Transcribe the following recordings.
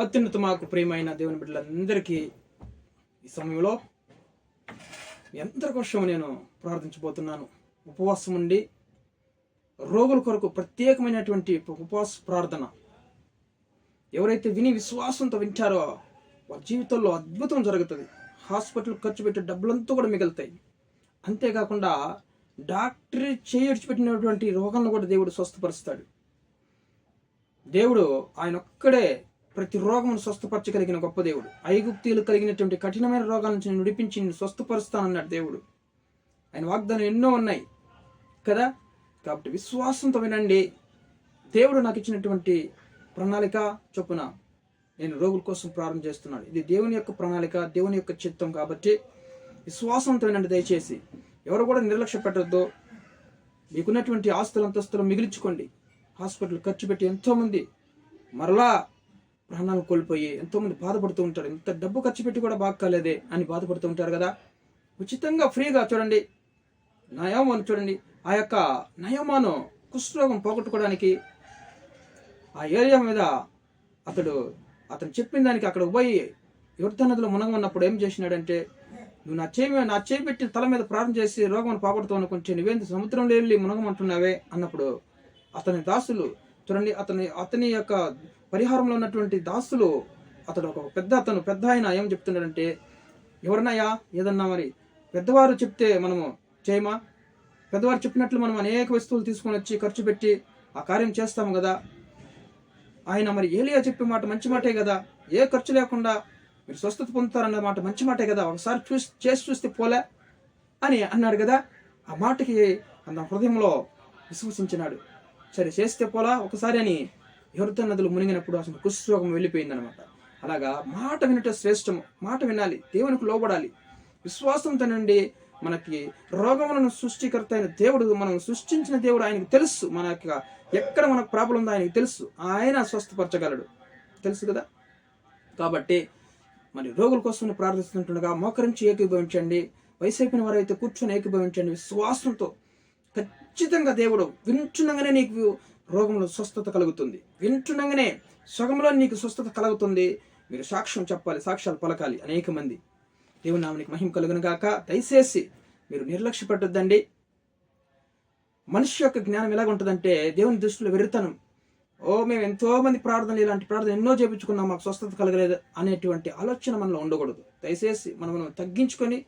అత్యున్నత మాకు ప్రియమైన దేవుని బిడ్డలందరికీ ఈ సమయంలో మీ అందరి కోసం నేను ప్రార్థించబోతున్నాను. ఉపవాసం ఉండి రోగుల కొరకు ప్రత్యేకమైనటువంటి ఉపవాస ప్రార్థన. ఎవరైతే విని విశ్వాసంతో వింటారో వారి జీవితంలో అద్భుతం జరుగుతుంది. హాస్పిటల్ ఖర్చు పెట్టే డబ్బులంతా కూడా మిగులుతాయి. అంతేకాకుండా డాక్టర్ చేయడిచిపెట్టినటువంటి రోగాలను కూడా దేవుడు స్వస్థపరుస్తాడు. దేవుడు ఆయన ఒక్కడే ప్రతి రోగమును స్వస్థపరచగలిగిన గొప్ప దేవుడు. ఐగుప్తీలు కలిగినటువంటి కఠినమైన రోగాల నుంచి విడిపించి స్వస్థపరుస్తానన్నాడు దేవుడు. ఆయన వాగ్దానం ఎన్నో ఉన్నాయి. కదా? కాబట్టి విశ్వాసంతో వినండి. దేవుడు నాకు ఇచ్చినటువంటి ప్రణాళిక చొప్పున నేను రోగుల కోసం ప్రారంభం చేస్తున్నాను. ఇది దేవుని యొక్క ప్రణాళిక దేవుని యొక్క చిత్తం కాబట్టి విశ్వాసంతో వినండి దయచేసి. ఎవరు కూడా నిర్లక్ష్య పెట్టద్దు. మీకున్నటువంటి ఆస్తులు అంతస్తులు మిగిలించుకోండి. హాస్పిటల్ ఖర్చు పెట్టి ఎంతోమంది మరలా ప్రాణాలు కోల్పోయి ఎంతోమంది బాధపడుతూ ఉంటారు. ఇంత డబ్బు ఖర్చు పెట్టి కూడా బాగా కాలేదే అని బాధపడుతూ ఉంటారు కదా. ఉచితంగా ఫ్రీగా చూడండి. నయమాను చూడండి. ఆ యొక్క నయమాను కుష్ఠరోగం పోగొట్టుకోవడానికి ఆ ఏరియా మీద అతడు అతను చెప్పిన దానికి అక్కడ పోయి యుద్ధ నదిలో మునగమన్నప్పుడు ఏం చేసినాడంటే నువ్వు నా చేయి మీద- నా చేయి పెట్టి తల మీద ప్రారంభం చేసి రోగం పోగొడుతావు అనుకుంటే నువ్వేంది సముద్రంలో వెళ్ళి మునగమంటున్నావే? అన్నప్పుడు అతని దాసులు చూడండి అతని అతని యొక్క పరిహారంలో ఉన్నటువంటి దాసులు అతడు ఒక పెద్ద అతను పెద్ద ఆయన ఏం చెప్తున్నాడంటే ఎవరినయ్యా? ఏదన్నా మరి పెద్దవారు చెప్తే మనము చేయమా? పెద్దవారు చెప్పినట్లు మనం అనేక వస్తువులు తీసుకొని వచ్చి ఖర్చు పెట్టి ఆ కార్యం చేస్తాము కదా? ఆయన మరి ఏలియా చెప్పే మాట మంచి మాటే కదా? ఏ ఖర్చు లేకుండా మీరు స్వస్థత పొందుతారన్న మాట మంచి మాటే కదా? ఒకసారి చూసి చేసి చూస్తే పోలే? అని అన్నాడు కదా. ఆ మాటకి అన్న హృదయంలో విశ్వసించినాడు. సరే చేస్తే పోలా? ఒకసారి అని ఎవరితో నదులు మునిగినప్పుడు అసలు కుష్ఠరోగం వెళ్ళిపోయిందనమాట అలాగా మాట వినటం శ్రేష్టము. మాట వినాలి. దేవునికి లోబడాలి. విశ్వాసంతో నుండి మనకి రోగములను సృష్టికర్త అయిన దేవుడు మనం సృష్టించిన దేవుడు ఆయనకు తెలుసు. మన యొక్క ఎక్కడ మనకు ప్రాబ్లం ఉందో ఆయనకు తెలుసు. ఆయన స్వస్థపరచగలడు. తెలుసు కదా? కాబట్టి మరి రోగుల కోసం ప్రార్థిస్తుంటుండగా మోకరించి ఏకీభవించండి. వయసైపోయిన వారైతే కూర్చొని ఏకీభవించండి. విశ్వాసంతో ఖచ్చితంగా దేవుడు వింటుండగానే నీకు రోగంలో స్వస్థత కలుగుతుంది. వింటుండగానే సగంలో నీకు స్వస్థత కలుగుతుంది. మీరు సాక్ష్యం చెప్పాలి సాక్ష్యాలు పలకాలి అనేక మంది. దేవుని నామనికి మహిమ కలుగును గాక. దయచేసి మీరు నిర్లక్ష్య పెట్టొద్దండి మనిషి యొక్క జ్ఞానం ఎలాగ ఉంటుందంటే దేవుని దృష్టిలో వెరుతనం ఓ మేము ఎంతో మంది ప్రార్థనలు ఇలాంటి ప్రార్థన ఎన్నో చేపించుకున్నాం మాకు స్వస్థత కలగలేదు అనేటువంటి ఆలోచన మనలో ఉండకూడదు. దయచేసి మనం మనం తగ్గించుకొని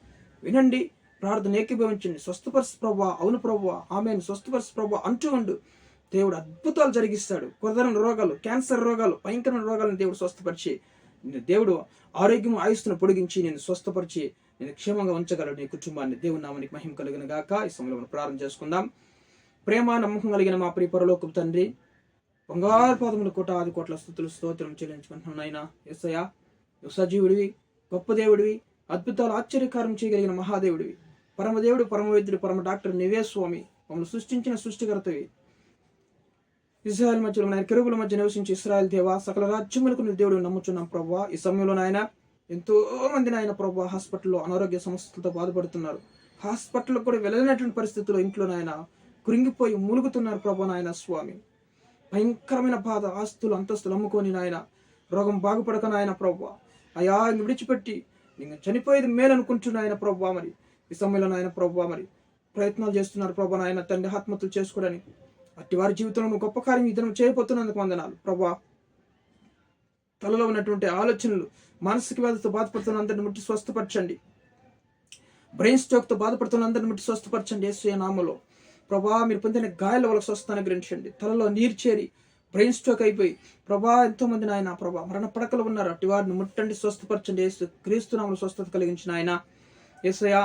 వినండి ప్రార్థన ఏకీభవించండి. స్వస్థపరచు ప్రభా అవును ప్రభా ఆమెను. స్వస్థపరచు ప్రభా అంటూ ఉండు. దేవుడు అద్భుతాలు జరిగిస్తాడు. కుదరని రోగాలు క్యాన్సర్ రోగాలు భయంకరమైన రోగాలను దేవుడు స్వస్థపరిచి దేవుడు ఆరోగ్యం ఆయుస్తును పొడిగించి నేను స్వస్థపరిచి నేను క్షేమంగా ఉంచగలడు నీ కుటుంబాన్ని. దేవుని నామానికి మహిమ కలిగిన గాక. ఈ సమయంలో మనం ప్రారంభం చేసుకుందాం. ప్రేమ నమ్మకం కలిగిన మా ప్రియ పరలోకం తండ్రి బంగారు పాదముల కోట ఆది కోట్ల స్థుతులు స్తోత్రం చెల్లించుకుంటున్నాను నాయన ఎస్సయ్య సజీవుడివి గొప్ప దేవుడివి అద్భుతాలు ఆశ్చర్యకారం చేయగలిగిన మహాదేవుడివి. పరమదేవుడు పరమవైద్యుడు పరమ డాక్టర్ నివే స్వామి. మమ్మల్ని సృష్టించిన సృష్టికర్తవి. ఇజ్రాయల్ మధ్యలో నాయన కెరుగుల మధ్య నివసించి ఇస్రాయల్ దేవా సకల రాజ్యములకు నీ దేవుడు నమ్ముచున్నాం ప్రభా ఈ సమయంలో నాయన ఎంతో మంది నాయన ప్రభా హాస్పిటల్లో అనారోగ్య సమస్యలతో బాధపడుతున్నారు. హాస్పిటల్ కూడా వెళ్ళలేనటువంటి పరిస్థితుల్లో ఇంట్లో నాయన కృంగిపోయి మూలుగుతున్నారు ప్రభా నాయన స్వామి. భయంకరమైన బాధ ఆస్తులు అంతస్తులు అమ్ముకొని నాయన రోగం బాగుపడక నాయన ప్రభు అయా విడిచిపెట్టి నేను చనిపోయేది మేలు అనుకుంటున్నాయన ప్రభు మరి. ఈ సమయంలో నాయన ప్రభు మరి ప్రయత్నాలు చేస్తున్నారు ప్రభా నాయన తండ్రి ఆత్మహత్యలు చేసుకోవడానికి. అట్టి వారి జీవితంలో గొప్ప కార్యం ఇతను చేయబోతున్నందుకు వందనాలు. ప్రభా తలలో ఉన్నటువంటి ఆలోచనలు మానసిక వ్యాధితో బాధపడుతున్న అందరిని ముట్టి స్వస్థపరచండి. బ్రెయిన్ స్ట్రోక్తో బాధపడుతున్న అందరిని ముట్టి స్వస్థపరచండి యేసు నామలో ప్రభా మీరు పొందిన గాయాల వల్ల స్వస్థాన్ని గ్రహించండి తలలో నీరు చేరి బ్రెయిన్ స్ట్రోక్ అయిపోయి ప్రభా ఎంతోమంది నాయన ప్రభా మరణ పడకలు ఉన్నారు. అట్టి వారిని ముట్టండి స్వస్థపరచండి. యేసు క్రీస్తు నామలు స్వస్థత కలిగించిన ఆయన. యేసయ్య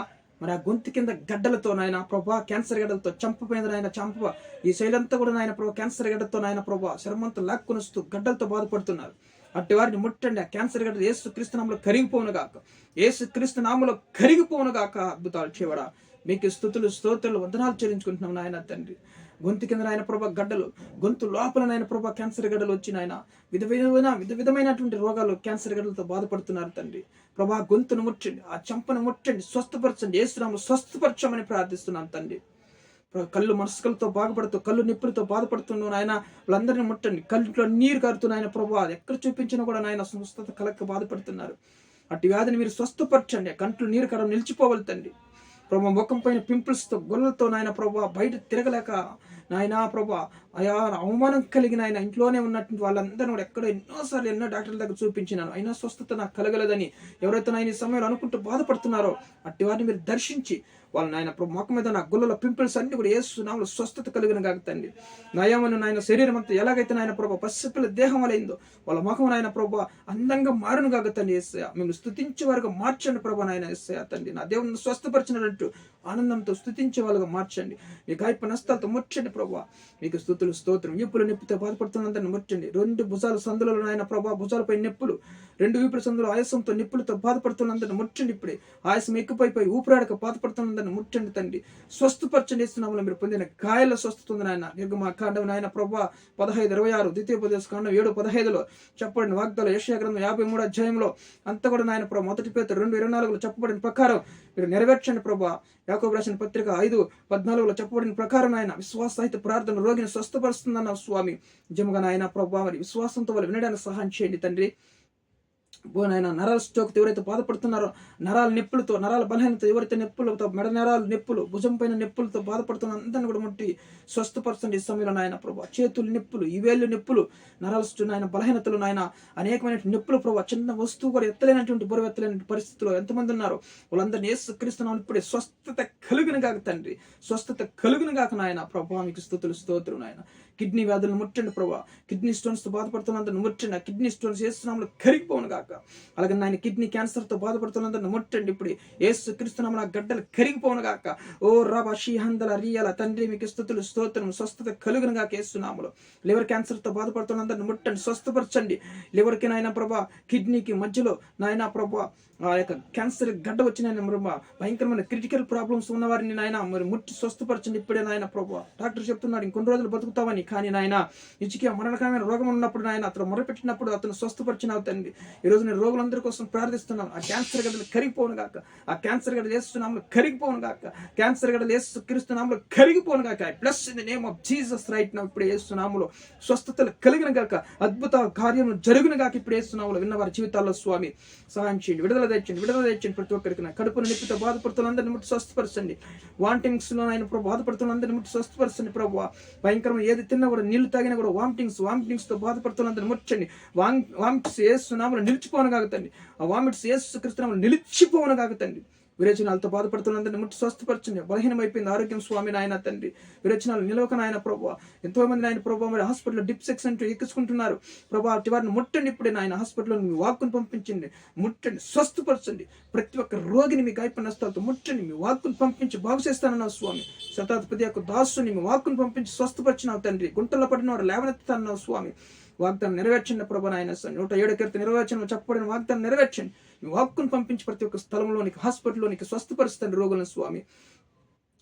మరి ఆ గొంతు కింద గడ్డలతో నాయన ప్రభా క్యాన్సర్ గడ్డలతో చంపపోయింది నాయన చంప ఈ శైలంతా కూడా నాయన ప్రభా క్యాన్సర్ గడ్డతో నాయన ప్రభా శరమంతా లాక్కునొస్తూ గడ్డలతో బాధపడుతున్నారు. అట్టి వారిని ముట్టండి ఆ క్యాన్సర్ గడ్డ ఏసు క్రీస్తునామలో కరిగిపోను గాక. ఏసు క్రీస్తు నామలో కరిగిపోను గాక అద్భుతాలు చేయవడా మీకు స్థుతులు స్తోత్రులు వందనాలు చెల్లించుకుంటున్నాం నాయన తండ్రి. గొంతు కింద ఆయన ప్రభా గడ్డలు గొంతు లోపల ప్రభా క్యాన్సర్ గడ్డలు వచ్చినాయన విధ విధమైన విధ విధమైనటువంటి రోగాలు క్యాన్సర్ గడ్డలతో బాధపడుతున్నారు తండ్రి. ప్రభా గొంతును ముట్టండి ఆ చంపను ముట్టండి స్వస్థపరచండి ఏసునామలు స్వస్థపరచమని ప్రార్థిస్తున్నాను తండ్రి. కళ్ళు మనసుకలతో బాగుపడుతూ కళ్ళు నిప్పులతో బాధపడుతున్నాను నాయన వాళ్ళందరినీ ముట్టండి. కళ్ళు నీరు కారుతున్నాయన ప్రభా ప్రభు ఎక్కడ చూపించినా కూడా నాయన స్వస్థత కలక్క బాధపడుతున్నారు. అటు వ్యాధిని మీరు స్వస్థపరచండి కంట్లో నీరు కరం నిలిచిపోవాలి తండ్రి. ప్రభా ముఖం పైన పింపుల్స్తో గొల్లతో నాయన ప్రభా బయట తిరగలేక నాయనా ప్రభా అయా అవమానం కలిగిన ఆయన ఇంట్లోనే ఉన్నటువంటి వాళ్ళందరూ కూడా ఎక్కడో ఎన్నోసార్లు ఎన్నో డాక్టర్ల దగ్గర చూపించినాను. అయినా స్వస్థత నాకు కలగలేదని ఎవరైతే నాయన ఈ సమయంలో అనుకుంటూ బాధపడుతున్నారో అట్టి వారిని మీరు దర్శించి వాళ్ళ నాయన ప్రభు మొక్క మీద నా గుళ్ళలో పింపుల్స్ అన్ని కూడా వేస్తున్నాము స్వస్థత కలిగిన కాగుతండి నయమను నాయన శరీరం అంతా ఎలాగైతే నాయన ప్రభు పసిపిల్ల దేహం అలైందో వాళ్ళ ముఖం నాయన ప్రభు అందంగా మారును కాగుతండి ఏసయ మేము స్థుతించే వారుగా మార్చండి ప్రభు నాయన ఏసయ తండ్రి. నా దేవుని స్వస్థపరిచినట్టు ఆనందంతో స్థుతించే వాళ్ళగా మార్చండి. మీ గాయప నష్టాలతో ముచ్చండి ప్రభా. మీకు స్థుతులు స్తోత్రం. వీపులు నొప్పితో బాధపడుతున్నందరిని ముట్టండి రెండు భుజాల సందులలో నాయన ప్రభా. భుజాలపై నొప్పులు. రెండు వీపుల సందులో ఆయాసంతో నిప్పులతో బాధపడుతున్నందరిని ముట్టండి ఇప్పుడే. ఆయాసం ఎక్కువైపోయి ఊపిరాడక బాధపడుతున్నందరిని ముట్టండి తండ్రి. స్వస్థపరచండి ఇస్తున్నాము మీరు పొందిన గాయాల స్వస్థత ఉంది నాయన. నిర్గమ కాండం నాయన ప్రభా. పదహైదు ఇరవై ఆరు ద్వితీయోపదేశ కాండం ఏడు పదహైదులో చెప్పబడిన వాగ్దాలు ఏషియా గ్రంథం యాభై మూడు అధ్యాయంలో అంత కూడా నాయన ప్రభా. మొదటి పేద రెండు ఇరవై నాలుగులో చెప్పబడిన ప్రకారం మీరు నెరవేర్చండి ప్రభా. యాకోబు రాసిన పత్రిక ఐదు పద్నాలుగులో చెప్పబడిన ప్రకారం ఆయన విశ్వాసహిత ప్రార్థన రోగిని స్వస్థపరుస్తుందన్న స్వామి. నిజంగా నాయన ప్రభా మరి విశ్వాసంతో వాళ్ళు వినడానికి సహాయం చేయండి తండ్రి. నాయన నరాల స్ట్రోక్తో ఎవరైతే బాధపడుతున్నారో నరాల నొప్పులతో నరాల బలహీనత ఎవరైతే నొప్పులతో మెడ నరాలు నొప్పులు భుజం పైన నొప్పులతో బాధపడుతున్న అందరిని కూడా ముట్టి స్వస్థపరచండి ఈ సమయంలో నాయన ప్రభా. చేతులు నొప్పులు ఇవేళ్ళు నొప్పులు నరాల నాయన బలహీనతలు నాయన అనేకమైన నొప్పులు ప్రభు. చిన్న వస్తువు కూడా ఎత్తలేనటువంటి బరువు ఎత్తలేని పరిస్థితిలో ఎంతమంది ఉన్నారు వాళ్ళందరినీ ఏసుక్రీస్తున్నాం ఇప్పుడే స్వస్థత కలుగును కాక తండ్రి స్వస్థత కలుగును కాక నాయన ప్రభావ మీకు స్థుతులు స్తోత్రులు నాయన. కిడ్నీ వ్యాధులను ముట్టండి ప్రభా. కిడ్నీ స్టోన్స్తో బాధపడుతున్నందుకు ముట్టండి. ఆ కిడ్నీ స్టోన్స్ ఏసునామలో కరిగిపోను కాక అలాగే నాయన కిడ్నీ క్యాన్సర్తో బాధపడుతున్నందుకు ముట్టండి ఇప్పుడు. ఏసు క్రిస్తునామల గడ్డలు కరిగిపోను కాక ఓ రబ షీహందల రియల తండ్రి మీకు స్థుతులు స్తోత్రం స్వస్థత కలుగును కాక ఏసునామలో లివర్ క్యాన్సర్తో బాధపడుతున్నందుకు ముట్టండి స్వస్థపరచండి. లివర్కి నాయన ప్రభా కిడ్నీకి మధ్యలో నాయన ప్రభా ఆ యొక్క క్యాన్సర్ గడ్డ వచ్చిన మరి భయంకరమైన క్రిటికల్ ప్రాబ్లమ్స్ ఉన్నవారిని నాయన మరి ముట్టి స్వస్థపరచండి ఇప్పుడే నాయన ప్రభు. డాక్టర్ చెప్తున్నాడు ఇంకొన్ని రోజులు బతుకుతావని. కానీ నాయన ఇచ్చికి మరణకరమైన రోగం ఉన్నప్పుడు నాయన అతను మొరపెట్టినప్పుడు అతను స్వస్థపరిచిన తండ్రి. ఈ రోజు నేను రోగులందరి కోసం ప్రార్థిస్తున్నాను. ఆ క్యాన్సర్ గడ్డలు కరిగిపోను గాక. ఆ క్యాన్సర్ గడ్డలు వేస్తున్నాము కరిగిపోను గాక. క్యాన్సర్ గడ్డలు వేస్తూ క్రిస్తున్నాములు కరిగిపోను గాక. Bless in the name of Jesus right నా ఇప్పుడు వేస్తున్నాములో స్వస్థతలు కలిగిన గాక అద్భుత కార్యం జరుగును గాక ఇప్పుడు వేస్తున్నాము విన్న వారి జీవితాల్లో స్వామి. సహాయం చేయండి విడుదల తెచ్చండి విడుదల తెచ్చండి ప్రతి ఒక్కరికి నా కడుపును నిప్పితో బాధపడుతున్న అందరిని ముట్టి స్వస్థపరచండి. వాంటింగ్స్లో ఆయన ప్రభు బాధపడుతున్న అందరిని ముట్టి స్వస్థపరచండి ప్రభు. భయంకరమైన ఏది తిన్నా కూడా నీళ్ళు తాగినా కూడా వామిటింగ్స్ వామిటింగ్స్తో ముచ్చండి. అందరిని ముట్టండి వామిట్స్ ఏసునామలు నిలిచిపోను కాగతండి ఆ వామిట్స్ ఏసు క్రిస్తునామలు నిలిచిపోను కాగతండి విరేచనాలతో బాధపడుతున్నందరినీ ముట్టి స్వస్థపరచండి బలహీనమైపోయింది ఆరోగ్యం స్వామి నాయన తండ్రి. విరేచనాలు నిలవక నాయన ప్రభావ ఎంతో మంది నాయన ప్రభావ మరి హాస్పిటల్లో డిప్ సెక్షన్ ఎక్కించుకుంటున్నారు. ప్రభావ వారిని ముట్టండి ఇప్పుడే నాయన. హాస్పిటల్లో మీ వాక్కును పంపించండి. ముట్టండి స్వస్థపరచండి. ప్రతి ఒక్క రోగిని మీ గాయపడిన నష్టాలతో ముట్టండి. మీ వాక్కును పంపించి బాగు చేస్తానన్నావు స్వామి. శతాధిపతి యొక్క దాసుని మీ వాక్కును పంపించి స్వస్థపరిచినావు తండ్రి. గుంటల్లో పడిన వారు లేవనెత్తానన్నావు స్వామి. వాగ్దానం నెరవేర్చండి ప్రభా నాయన. నూట ఏడు కీర్తి నెరవేర్చండి. చెప్పబడిన వాగ్దానం నెరవేర్చండి. మీ వాక్కును పంపించి ప్రతి ఒక్క స్థలంలోనికి హాస్పిటల్లోనికి స్వస్థపరుస్తుంది రోగులను స్వామి.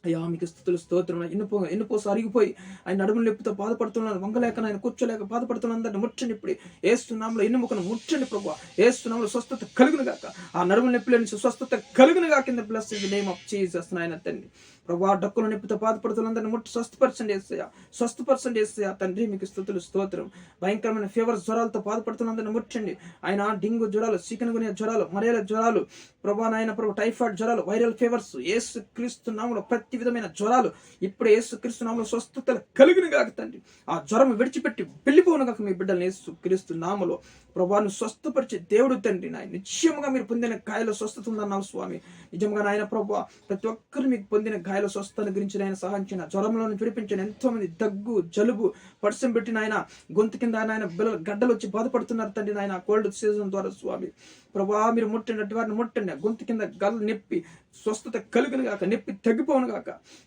అయ్యా మీకు స్థుతులు స్తోత్రం ఎన్నో ఎన్నుపోసి అరిగిపోయి ఆయన నడుములు నొప్పితో బాధపడుతున్నాను వంగలేక ఆయన కూర్చోలేక బాధపడుతున్నందరిని ముట్టండి ఇప్పుడు. ఏస్తున్నాంలో ఎన్నుముకను ముట్టండి ప్రభు. ఏస్తున్నాంలో స్వస్థత కలుగును గాక ఆ నడుముల నొప్పిలో నుంచి స్వస్థత కలుగును గాక కింద ప్లస్ ఇది నేమ్ ఆఫ్ జీసస్ నాయన తండ్రి. ప్రభా డక్కుల నొప్పితో బాధపడుతున్నందరిని ముట్టి స్వస్థపరచండి వేస్తాయా స్వస్థపరచండి వేస్తాయా తండ్రి మీకు స్థుతులు స్తోత్రం. భయంకరమైన ఫీవర్ జ్వరాలతో బాధపడుతున్నందరిని ముట్టండి. ఆయన డింగు జ్వరాలు చికెన్ గునే జ్వరాలు మరేల జ్వరాలు ప్రభా నాయన ప్రభు టైఫాయిడ్ జ్వరాలు వైరల్ ఫీవర్స్ ఏసు క్రీస్తు నామలో ప్రతి విధమైన జ్వరాలు ఇప్పుడు యేసు క్రీస్తు నామలో స్వస్థతలు కలిగిన కాక తండ్రి. ఆ జ్వరం విడిచిపెట్టి వెళ్ళిపోను కాక మీ బిడ్డలు ఏసు క్రీస్తు నామలో ప్రభాను స్వస్థపరిచే దేవుడు తండ్రి నాయన. నిశ్చయముగా మీరు పొందిన గాయలో స్వస్థత ఉందన్నావు స్వామి. నిజంగా నాయన ప్రభు ప్రతి ఒక్కరు మీకు పొందిన గాయల స్వస్థతను గురించి నాయన సహాయించిన జ్వరంలోని విడిపించిన ఎంతో మంది దగ్గు జలుబు పడిసం పెట్టిన ఆయన గొంతు కింద ఆయన బిల్లలు గడ్డలు వచ్చి బాధపడుతున్నారు తండ్రి నాయన కోల్డ్ సీజన్ ద్వారా స్వామి. ప్రభా మీరు ముట్టండి వారిని ముట్టండి. గొంతు కింద గల్ నొప్పి స్వస్థత కలుగును గాక నొప్పి తగ్గిపోను గాక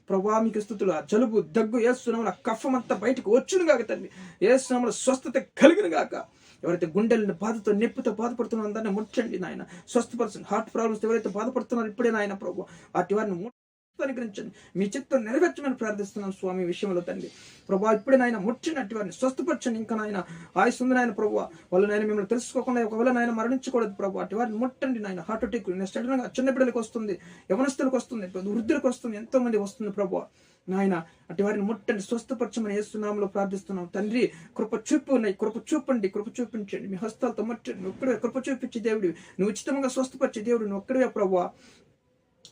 ప్రభా మీకు స్థుతులు ఆ జలుబు దగ్గు వేస్తున్నాము కఫం అంతా బయటకు వచ్చును గాక తండ్రి వేస్తున్నాము స్వస్థత కలిగిన గాక ఎవరైతే గుండెలను బాధతో నొప్పితో బాధపడుతున్నారో అందరినీ ముట్టండి నాయన. స్వస్థపరచండి. హార్ట్ ప్రాబ్లమ్స్ ఎవరైతే బాధపడుతున్నారో ఇప్పుడే నాయన ప్రభు. అటు వారిని అనుగ్రహించండి. మీ చిత్తం నెరవేర్చమని ప్రార్థిస్తున్నాం స్వామి విషయంలో తండ్రి. ప్రభా ఇప్పుడు నాయన ముట్టినట్టు వారిని స్వస్థపరచండి. ఇంకా నాయన ఆయుస్ ఉంది నాయన ప్రభు. వాళ్ళు నాయన మిమ్మల్ని తెలుసుకోకుండా ఒకవేళ నాయన మరణించకూడదు ప్రభు. అటు వారిని ముట్టండి నాయన. హార్ట్ అటాక్ సడన్గా చిన్నపిల్లలకు వస్తుంది యవనస్తులకు వస్తుంది వృద్ధులకు వస్తుంది ఎంతో మంది వస్తుంది ప్రభు. నాయన అటు వారిని ముట్టండి స్వస్థపరచమని వేస్తున్నాములో ప్రార్థిస్తున్నాం. తండ్రి కృప చూపు ఉన్నాయి కృప చూపండి కృప చూపించండి. మీ హస్తాలతో ముట్టండి. ఒక్కడే కృప చూపించి దేవుడివి. నువ్వు ఉచితంగా స్వస్థపరిచే దేవుడు నువ్వు ఒక్కడే ప్రభావ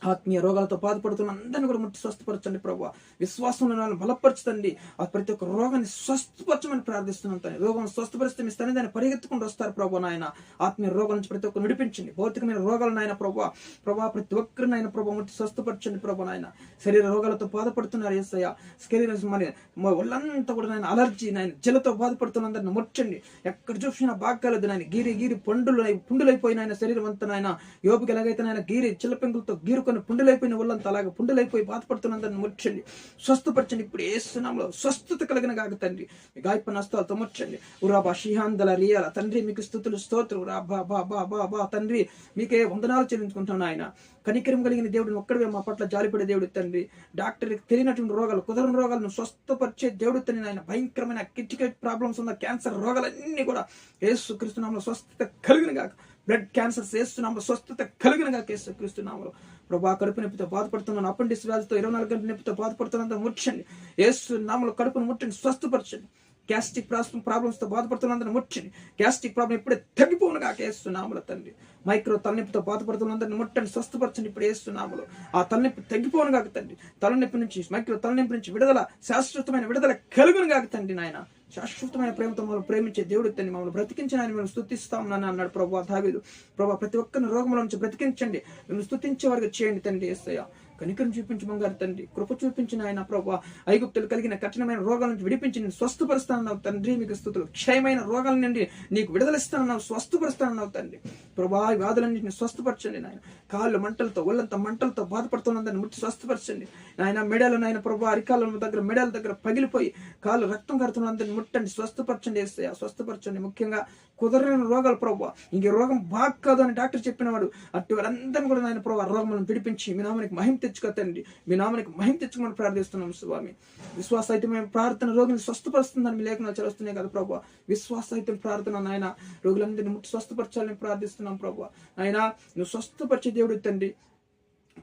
ఆత్మీయ రోగాలతో బాధపడుతున్న అందరిని కూడా ముట్టి స్వస్థపరచండి ప్రభు. విశ్వాసంలో వాళ్ళని బలపరచండి. ఆ ప్రతి ఒక్క రోగాన్ని స్వస్థపరచమని ప్రార్థిస్తున్నాం రోగం స్వస్థపరిస్తే మీ స్థానం దాన్ని పరిగెత్తుకుంటూ వస్తారు ప్రభు నాయన. ఆత్మీయ రోగాల నుంచి ప్రతి ఒక్కరు విడిపించండి. భౌతికమైన రోగాలు నాయన ప్రభు. ప్రభా ప్రతి ఒక్కరిని ఆయన ప్రభు ముట్టి స్వస్థపరచండి ప్రభు నాయన. శరీర రోగాలతో బాధపడుతున్నారు ఏసయ్య. శరీర మరి ఒళ్ళంతా కూడా నాయన అలర్జీ నాయన జలతో బాధపడుతున్న అందరిని ముట్టండి. ఎక్కడ చూసినా బాగాలేదు నాయన. గీరి గీరి పండులు పుండులైపోయిన శరీరం అంతా నాయన. యోపుకి ఎలాగైతే నాయన గీరి చిల్లపెంకులతో గీరుకొని పుండులైపోయిన ఒళ్ళంతా అలాగే పుండులైపోయి బాధపడుతున్నందరిని ముట్టండి స్వస్థపరచండి ఇప్పుడు ఏ సునామలో స్వస్థత కలిగిన కాక తండ్రి. మీ గాయప నస్తాలతో ముట్టండి ఉరాబా షిహాందల రియాల. తండ్రి మీకు స్థుతులు స్తోత్రం. రా బా బా బా బా బా. తండ్రి మీకే వందనాలు చెల్లించుకుంటున్నాను ఆయన. కనికరం కలిగిన దేవుడిని ఒక్కడివే మా పట్ల జాలిపడే దేవుడు తండ్రి. డాక్టర్కి తెలియనటువంటి రోగాలు కుదరని రోగాలను స్వస్థపరిచే దేవుడు తండ్రి ఆయన. భయంకరమైన క్రిటికల్ ప్రాబ్లమ్స్ ఉన్న క్యాన్సర్ రోగాలన్నీ కూడా ఏసు క్రీస్తునామలో స్వస్థత కలిగిన కాక బ్లడ్ క్యాన్సర్ చేస్తున్నాము స్వస్థత కలిగిన కాక క్రీస్తునామలో ప్రభా కడుపు నొప్పితో బాధపడుతున్నాను. అపెండిస్ వ్యాధితో ఇరవై నాలుగు గంటల నొప్పితో బాధపడుతున్నంత ముట్టండి. యేసు నామలో కడుపును ముట్టండి స్వస్థపరచండి. గ్యాస్ట్రిక్ ప్రాబ్లమ్ ప్రాబ్లమ్స్తో బాధపడుతున్నందరిని ముట్టండి. గ్యాస్ట్రిక్ ప్రాబ్లం ఇప్పుడే తగ్గిపోను కాక వేస్తున్నాముల తండ్రి. మైక్రో తలనొప్పితో బాధపడుతున్నందరిని ముట్టండి స్వస్థపరచండి ఇప్పుడు వేస్తున్నాములు ఆ తలనొప్పి తగ్గిపోను కాక తండ్రి. తలనొప్పి నుంచి మైక్రో తలనొప్పి నుంచి విడుదల శాశ్వతమైన విడుదల కలుగును కాక తండ్రి నాయన. శాశ్వతమైన ప్రేమతో మమ్మల్ని ప్రేమించే దేవుడు తండ్రి మమ్మల్ని బ్రతికించిన ఆయన మేము స్థుతిస్తాం అని అన్నాడు ప్రభా దావీదు. ప్రభా ప్రతి ఒక్కరిని రోగముల నుంచి బ్రతికించండి. మేము స్థుతించే వారికి చేయండి తండ్రి ఏసయ్య. కనికరం చూపించి బంగారు తండ్రి కృప చూపించిన ఆయన ప్రభా. ఐగుప్తులు కలిగిన కఠినమైన రోగాల నుంచి విడిపించి నేను స్వస్థపరుస్తానన్నావు తండ్రి మీకు స్థుతులు. క్షయమైన రోగాల నుండి నీకు విడుదలిస్తానన్నావు స్వస్థపరుస్తానన్నావు తండ్రి. ప్రభా ఈ వ్యాధులన్నింటిని స్వస్థపరచండి నాయన. కాళ్ళు మంటలతో ఒళ్ళంతా మంటలతో బాధపడుతున్నదని ముట్టి స్వస్థపరచండి. నాయన మెడలు నాయన ప్రభా అరికాల దగ్గర మెడల దగ్గర పగిలిపోయి కాళ్ళు రక్తం కడుతున్నందుని ముట్టండి స్వస్థపరచండి వేస్తాయా స్వస్థపరచండి. ముఖ్యంగా కుదరని రోగాలు ప్రభావ ఇంక రోగం బాగా కాదు అని డాక్టర్ చెప్పినవాడు అట్టి వారందరినీ కూడా నాయన ప్రభావ రోగం పిడిపించి మీ నామానికి మహిమ తెచ్చుకో తండ్రి మీ నామానికి మహిమ తెచ్చుకోమని ప్రార్థిస్తున్నాం స్వామి. విశ్వాసహితమైన ప్రార్థన రోగిని స్వస్థపరుస్తుందని మీ లేఖనాలు చదువుతున్నాయి కదా ప్రభు. విశ్వాసహితం ప్రార్థన నాయన రోగులందరినీ ముట్టి స్వస్థపరచాలని ప్రార్థిస్తున్నాం ప్రభు. ఆయన నువ్వు స్వస్థపరిచే దేవుడు తండ్రి.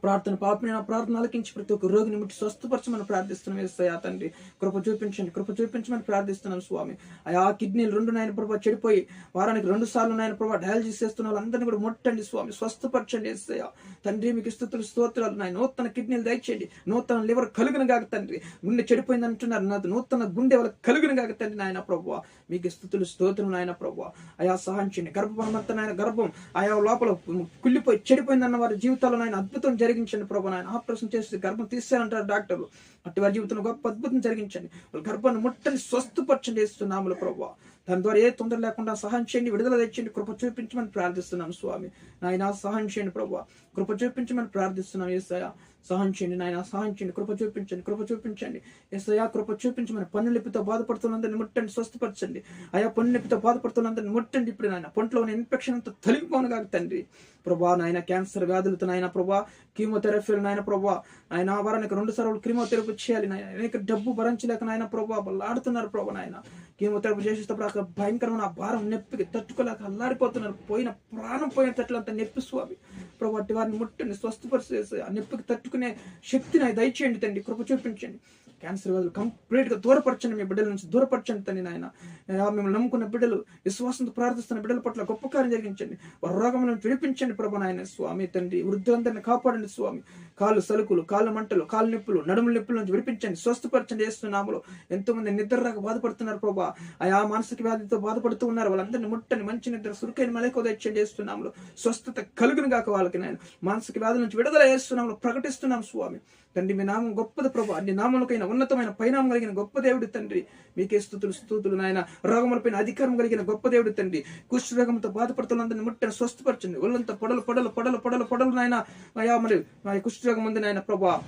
ప్రార్థన పాపని నా ప్రార్థన ఆలకించి ప్రతి ఒక్క రోగిని ముట్టి స్వస్థపరచమని ప్రార్థిస్తున్నాం వేస్తాయా తండ్రి. కృప చూపించండి కృప చూపించమని ప్రార్థిస్తున్నాం స్వామి. ఆ కిడ్నీలు రెండు నాయన ప్రభావ చెడిపోయి వారానికి రెండు సార్లు నాయన ప్రభావ డయాలసిస్ చేస్తున్న వాళ్ళందరినీ కూడా ముట్టండి స్వామి స్వస్థపరచండి వేస్తాయా తండ్రి మీకు స్థుతులు స్తోత్రాలు నాయన నూతన కిడ్నీలు దయచేయండి. నూతన లివర్ కలుగును కాక తండ్రి. గుండె చెడిపోయింది అంటున్నారు. నాది నూతన గుండె వాళ్ళకి కలుగును కాక తండ్రి నాయన ప్రభావ మీకు స్థుతులు స్తోత్రం నాయన ప్రభావ అయా సహాయం చేయండి. గర్భఫలమంతా నాయన గర్భం. ఆయా లోపల కుళ్ళిపోయి చెడిపోయిందన్న వారి జీవితాల్లో నాయన అద్భుతం జరిగించండి ప్రభు నాయన. ఆపరేషన్ చేసి గర్భం తీసేయాలంటారు డాక్టర్లు. అట్టి వారి జీవితంలో గొప్ప అద్భుతం జరిగించండి. వాళ్ళ గర్భాన్ని ముట్టని స్వస్థపరచండి వేస్తున్నాములు ప్రభు. దాని ద్వారా ఏ తొందర లేకుండా సహాయం చేయండి విడుదల తెచ్చండి కృప చూపించమని ప్రార్థిస్తున్నాం స్వామి. నాయన సహాయం చేయండి ప్రభు. కృప చూపించమని ప్రార్థిస్తున్నాం ఏసయ సహాయం చేయండి నాయన సహాయం చేయండి కృప చూపించండి కృప చూపించండి. ఎస్ఐయా కృప చూపించమని పన్ను బాధపడుతున్నందరిని ముట్టండి స్వస్థపరచండి. అయా పన్ను నొప్పితో బాధపడుతున్నందరిని ముట్టండి ఇప్పుడు నాయన పొంట్లో ఉన్న ఇన్ఫెక్షన్ అంతా తొలగిపోను కాక తండ్రి. ప్రభా నాయన క్యాన్సర్ వ్యాధులతో నాయన ప్రభా కీమోథెరపీలు నాయన ప్రభా ఆయన వారానికి రెండు సార్లు కీమోథెరపీ చేయాలి నాయన. అనేక డబ్బు భరించలేక నాయన ప్రభా ఆడుతున్నారు ప్రభా నాయన. కీమోథెరపీ చేసేటప్పుడు అక్కడ భయంకరమైన భారం నొప్పికి తట్టుకోలేక అల్లాడిపోతున్నారు. పోయిన ప్రాణం పోయిన తట్లు అంత నొప్పి స్వామి. ప్రభు అట్టి వారిని ముట్టండి స్వస్థపరిచేసి ఆ నొప్పికి తట్టుకునే శక్తిని దయచేయండి తండ్రి కృప చూపించండి. క్యాన్సర్ వ్యాధులు కంప్లీట్గా దూరపరచండి మీ బిడ్డల నుంచి దూరపరచండి తండ్రి నాయన. మిమ్మల్ని నమ్ముకున్న బిడ్డలు విశ్వాసంతో ప్రార్థిస్తున్న బిడ్డల పట్ల గొప్ప కార్యం జరిగించండి. వారి రోగం నుంచి విడిపించండి ప్రభు నాయన స్వామి తండ్రి. వృద్ధులందరినీ కాపాడండి స్వామి. కాళ్ళు సలుకులు కాళ్ళ మంటలు కాళ్ళ నొప్పులు నడుముల నొప్పుల నుంచి విడిపించండి స్వస్థపరచండి చేస్తున్నాములో ఎంతో మంది నిద్ర రాక బాధపడుతున్నారు ప్రభా. ఆయా మానసిక వ్యాధితో బాధపడుతూ ఉన్నారు. వాళ్ళందరినీ ముట్టని మంచి నిద్ర సురుకైన మలకో తెచ్చండి స్వస్థత కలుగును గాక వాళ్ళకి. నేను మానసిక వ్యాధుల నుంచి విడుదల వేస్తున్నాము ప్రకటిస్తున్నాం స్వామి. తండ్రి మీ నామం గొప్పది ప్రభు. అన్ని నామములకైన ఉన్నతమైన పరిణామం కలిగిన గొప్ప దేవుడు తండ్రి. మీకే స్థుతులు స్థూతులు నాయన. రోగములపైన అధికారం కలిగిన గొప్ప దేవుడు తండ్రి. కుష్ఠ రోగంతో బాధపడుతున్నందుని ముట్టని స్వస్థపరచండి. ఒళ్ళంతా పొడలు పొడలు పొడలు పొడలు పొడలు నాయన. మరి కుష్ఠరోగం ఉంది నాయన ప్రభా.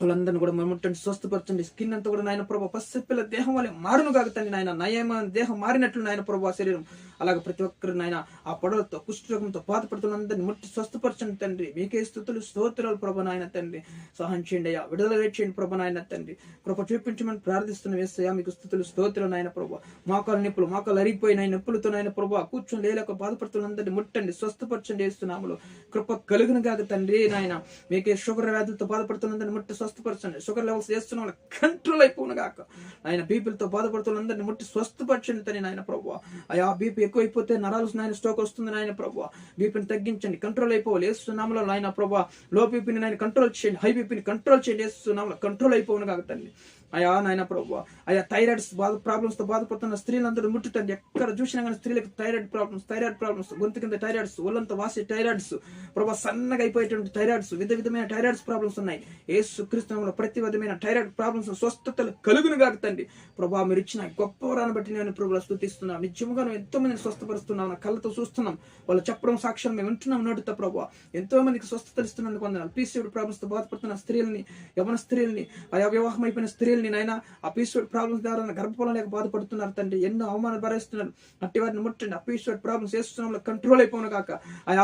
వాళ్ళందరిని కూడా మనం ముట్టండి స్వస్థపరచండి. స్కిన్ అంతా కూడా నాయన ప్రభా పసిపిల్ల దేహం వల్ల మారును కాకతండి నాయన. నయమ దేహం మారినట్లు నాయన ప్రభా శరీరం. అలాగే ప్రతి ఒక్కరు నాయన ఆ పొడలతో కుష్ఠరోగంతో బాధపడుతున్నందరినీ ముట్టి స్వస్థపరచండి తండ్రి. మీకే స్థుతులు స్తోత్రాలు ప్రభ నాయన తండ్రి. సహాయం చేయండి అయ్యా. విడుదల చేయండి ప్రభ నాయన తండ్రి. కృప చూపించమని ప్రార్థిస్తున్న వేస్తయ్యా మీకు స్థుతులు స్తోత్రాలు నాయన ప్రభా. మోకాలు నొప్పులు మోకాలు అరిగిపోయిన నొప్పులతో నాయన ప్రభా కూర్చొని లేలేక బాధపడుతున్న అందరిని ముట్టండి. స్వస్థపరచండి వేస్తున్నాములు కృప కలుగును కాక తండ్రి నాయన. మీకే షుగర్ వ్యాధులతో బాధపడుతున్నందరినీ ముట్టి స్వస్థపరచండి. షుగర్ లెవెల్స్ చేస్తున్న వాళ్ళు కంట్రోల్ అయిపోను కాక ఆయన బీపీలతో బాధపడుతున్న అందరిని ముట్టి స్వస్థపరచండి తని నాయన ప్రభు. అయా బీపీ ఎక్కువైపోతే నరాలు నాయన స్ట్రోక్ వస్తుంది నాయన ప్రభు. బీపీని తగ్గించండి కంట్రోల్ అయిపోవాలి. వేస్తున్నాములో నాయన ప్రభు లో బీపీని నాయన కంట్రోల్ చేయండి హై బీపీని కంట్రోల్ చేయండి. వేస్తున్నాములో కంట్రోల్ అయిపోను కాక తండ్రి అయ్యా నాయన ప్రభు అయ్యా థైరాయిడ్స్ బాధ ప్రాబ్లమ్స్తో బాధపడుతున్న స్త్రీలందరూ ముట్టుతండి ఎక్కడ చూసినా కానీ స్త్రీలకు థైరాయిడ్ ప్రాబ్లమ్స్ థైరాయిడ్ ప్రాబ్లమ్స్ గొంతు కింద థైరాయిడ్స్ ఒళ్ళంతా వాసే థైరాయిడ్స్. ప్రభు సన్నగా అయిపోయేటువంటి థైరాయిడ్స్ విధ విధమైన థైరాయిడ్స్ ప్రాబ్లమ్స్ ఉన్నాయి. ఏసు క్రీస్తునంలో ప్రతి విధమైన థైరాయిడ్ ప్రాబ్లమ్స్ స్వస్థతలు కలుగును కాకుతండి ప్రభా మీరు ఇచ్చిన గొప్ప వరాన్ని బట్టి నేను ప్రభు స్థుతిస్తున్నాను. నిజముగా ఎంతో మందిని స్వస్థపరుస్తున్నాం నా కళ్ళతో చూస్తున్నాం. వాళ్ళు చెప్పడం సాక్ష్యం మేము వింటున్నాం నోటితో ప్రభు. ఎంతో మందికి స్వస్థతలు ఇస్తున్నందుకు వందనాలు. ప్రాబ్లమ్స్తో బాధపడుతున్న స్త్రీలని యవన స్త్రీలని ఆయా వివాహం అయిపోయిన స్త్రీలని నాయన ఆ పీసీఓడి ప్రాబ్లమ్స్ ద్వారా గర్భఫలం లేక బాధపడుతున్నారు తండ్రి. ఎన్నో అవమానాలు భరిస్తున్నారు. అట్టి వారిని ముట్టండి. ఆ ప్రాబ్లమ్స్ వేస్తున్నాము కంట్రోల్ అయిపోను కాక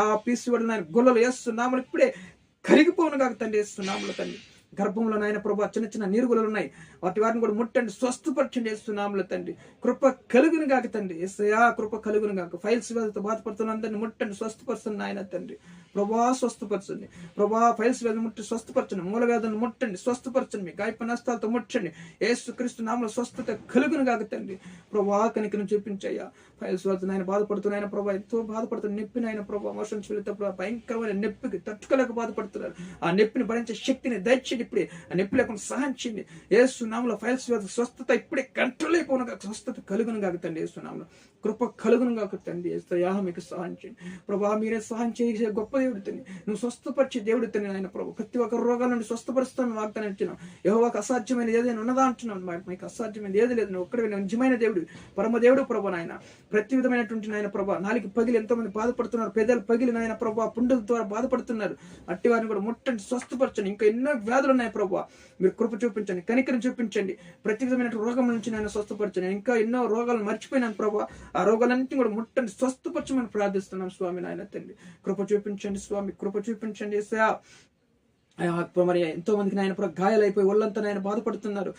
ఆ పీసీఓడి నాయన గుల్లలు వేస్తున్నాము ఇప్పుడే కరిగిపోను కాక తండ్రి వేస్తున్నాము తండ్రి. గర్భంలో నాయన ప్రభా చిన్న చిన్న నీరుగులు ఉన్నాయి. వాటి వారిని కూడా ముట్టండి. స్వస్థపరచండి వేస్తున్నాములు తండ్రి. కృప కలుగును కాక తండ్రి. ఎస్ఐయా కృప కలుగును కాక ఫైల్స్ వ్యాధితో బాధపడుతున్న అందరిని ముట్టండి. స్వస్థపరచండి నాయన తండ్రి. ప్రభా స్వస్థపరచండి. ప్రభా ఫైల్స్ వ్యాధి ముట్టి స్వస్థపరచండి. మూల వ్యాధులను ముట్టండి. స్వస్థపరచండి. మీ గాయప నష్టాలతో ముట్టండి. ఏసు క్రీస్తు నామల స్వస్థత కలుగును కాక తండ్రి. ప్రభా కనికను చూపించయ్యా. ఫైల్స్ వ్యాధి నాయన బాధపడుతున్నాయన ప్రభా ఎంతో బాధపడుతున్న నొప్పిని ఆయన ప్రభా మోషన్ చూలితే భయంకరమైన నొప్పికి తట్టుకోలేక బాధపడుతున్నారు. ఆ నొప్పిని భరించే శక్తిని ఇప్పుడే ఆ నొప్పి లేకుండా సహాయం చేయండి. ఏసునామలో ఫైల్స్ స్వస్థత ఇప్పుడే కంట్రోల్ అయిపోను కాక స్వస్థత కలుగును కాక తండ్రి కృప కలుగును కాక తండ్రి ఏస్తయా మీకు సహాయం చేయండి. ప్రభా మీరే సహాయం చేసే గొప్ప దేవుడు తండ్రి. నువ్వు స్వస్థపరిచే దేవుడు తండ్రి ఆయన ప్రభు. ప్రతి ఒక్క రోగాల నుండి స్వస్థపరుస్తాను వాగ్దానం ఇచ్చినాం. యెహోవాకు అసాధ్యమైన ఏదైనా ఉన్నదా అంటున్నాను మాకు మీకు అసాధ్యమైనది ఏది లేదు. నువ్వు ఒక్కడే నిజమైన దేవుడు పరమ దేవుడు ప్రభు నాయన. ప్రతి విధమైనటువంటి నాయన ప్రభా నాలుగు పగిలి ఎంతో మంది బాధపడుతున్నారు పెదలు పగిలి నాయన ప్రభా పుండుల ద్వారా బాధపడుతున్నారు. అట్టి వారిని కూడా ముట్టండి స్వస్థపరచండి. ఇంకా ఎన్నో వ్యాధులు ఉన్నాయి ప్రభు మీరు కృప చూపించండి కనికరం చూపించండి. ప్రతి విధమైన రోగం నుంచి నేను స్వస్థపరచండి. ఇంకా ఎన్నో రోగాలు మర్చిపోయినాను ప్రభు ఆ రోగాలన్నింటినీ కూడా ముట్టండి స్వస్థపరచమని ప్రార్థిస్తున్నాం స్వామి నాయన తండ్రి. కృప చూపించండి స్వామి కృప చూపించండి యేసయ్యా. మరి ఎంతో మందికి నాయన ప్రభు గాయాలైపోయి ఒళ్ళంతా నాయన బాధపడుతున్నారు.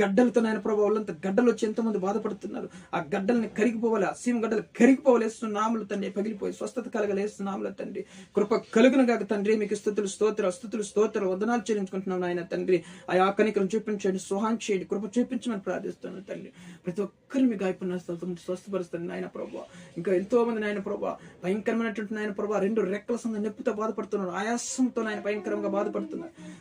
గడ్డలతో నాయన ప్రభు ఒళ్ళంతా గడ్డలు వచ్చి ఎంతో మంది బాధపడుతున్నారు. ఆ గడ్డల్ని కరిగిపోవాలి ఆ సీమ గడ్డలు కరిగిపోవాలి వేస్తున్నాములు తండ్రి. పగిలిపోయి స్వస్థత కలగలేస్తున్న నాములు తండ్రి. కృప కలుగును కాక తండ్రి. మీకు స్థుతులు స్తోత్ర స్థుతులు స్తోత్ర వందనాలు చెల్లించుకుంటున్నాం నాయన తండ్రి. ఆ కనికరం చూపించండి సుహాన్ చేయండి కృప చూపించమని ప్రార్థిస్తున్నాను తండ్రి. ప్రతి ఒక్కరిని మీ గాయపడిన స్వస్థపరుస్తుంది నాయన ప్రభు. ఇంకా ఎంతో మంది నాయన ప్రభు భయంకరమైనటువంటి నాయన ప్రభు రెండు రెక్కల సంద నొప్పితో బాధపడుతున్నారు. ఆయాసంతో నాయన భయంకరంగా బాధపడుతున్నారు.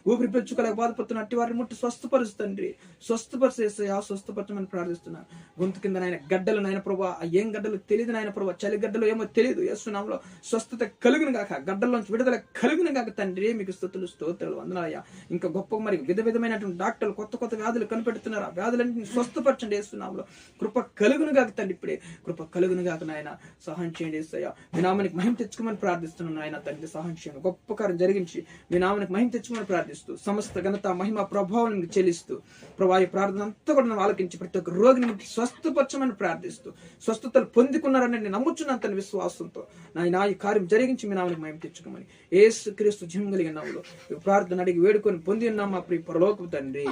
ఊపిరి పెంచుకోలేక బాధపడుతున్న అట్టి వారిని ముట్టి స్వస్థపరుస్తండ్రి స్వస్థపరిచేస్తే ఆ స్వస్థపరచమని ప్రార్థిస్తున్నాను. గొంతు కింద నాయన గడ్డలు నాయన ప్రభు ఆ ఏం గడ్డలు తెలియదు నాయన ప్రభా చలి గడ్డలు ఏమో తెలియదు యేసునామలో స్వస్థత కలుగును గాక గడ్డల్లోంచి విడుదల కలుగును గాక తండ్రి. మీకు స్థుతులు స్తోత్రాలు వందనాలయ్యా. ఇంకా గొప్ప మరి విధ విధమైనటువంటి డాక్టర్లు కొత్త కొత్త వ్యాధులు కనిపెడుతున్నారు. ఆ వ్యాధులన్నింటినీ స్వస్థపరచండి వేస్తున్నాములో కృప కలుగును గాక తండ్రి ఇప్పుడే. కృప కలుగును గాక నాయన. సహాయం చేయండి ఏసయ్యా మీ నామానికి మహిమ తెచ్చుకోమని ప్రార్థిస్తున్నాను నాయన తండ్రి. సహాయం చేయండి. గొప్ప కార్యం జరిగించి మీ నామానికి మహిమ తెచ్చుకోమని ప్రార్థిస్తూ సమస్త ఘనత మహిమ ప్రభావం చెల్లిస్తూ ప్రభా ఈ ప్రార్థన అంతా కూడా ఆలకించి ప్రతి ఒక్క రోగిని స్వస్థపరచమని ప్రార్థిస్తూ స్వస్థతలు పొందుకున్నారని నేను నమ్ముచున్నాను తన విశ్వాసంతో. నాయన ఈ కార్యం జరిగించి మీ నామానికి మహిమ తెచ్చుకోమని ఏసు క్రీస్తు జీవం కలిగిన నామములో ఈ ప్రార్థన అడిగి వేడుకొని పొంది ఉన్నాం మా ప్రియ పరలోకపు తండ్రి.